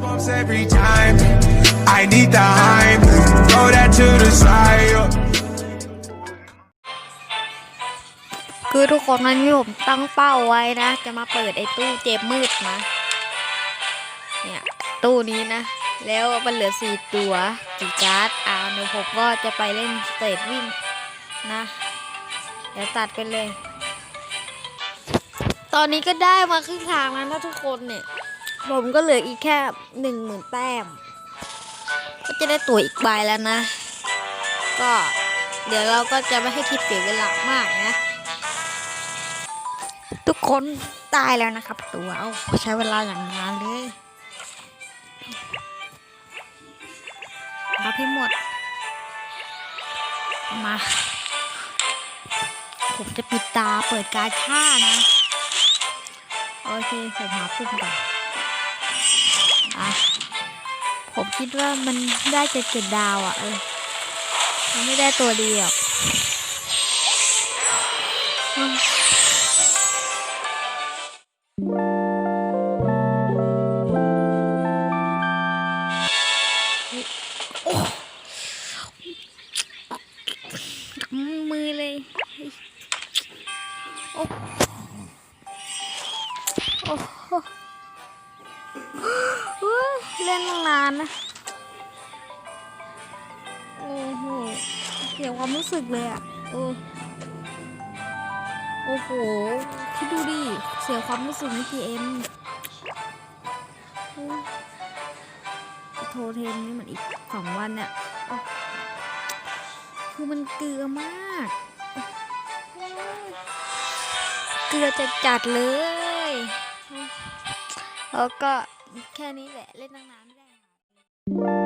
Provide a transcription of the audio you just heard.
Goosebumps every time. I need the hype. Throw that to the side. คือทุกคนนั้นที่ผมตั้งเป้าไว้นะ จะมาเปิดไอ้ตู้เจมมืดนะ เนี่ย ตู้นี้นะ แล้วมันเหลือสี่ตัวกี่การ์ดอ่าเดี๋ยวผมก็จะไปเล่นสเตจวิ่งนะ เดี๋ยวตัดไปเลย ตอนนี้ก็ได้มาครึ่งทางแล้วนะทุกคนเนี่ย ผมก็เหลืออีกแค่หนึ่งหมื่นแต้ม ก็จะได้ตัวอีกใบแล้วนะ ก็เดี๋ยวเราก็จะไม่ให้คิดเสียเวลามากนะ ทุกคนตายแล้วนะครับ ตัวเอาใช้เวลาอย่างนานเลยรับให้หมด มา ผมจะปิดตาเปิดการฆ่านะ โอเคผมหาปุ่มก่อน คิดว่ามันได้เจ็ดเจ็ดดาวอะ เออมันไม่ได้ตัวเดียวอืมมือเลย โอ้โอ้เล่นตั้งนา นนะโอ้โหเสียความรู้สึกเลยอะโอ้โอ้โหคิดดูดิเสียความรู้สึกไม่กี่เอ็มโทรเทมนี่มันอีกสองวันเนี่ยคือมันเกลือมาก เกลือจะจัดเลย แล้วก็แค่นี้แหละ เล่นตั้งนานไม่ได้ Bye.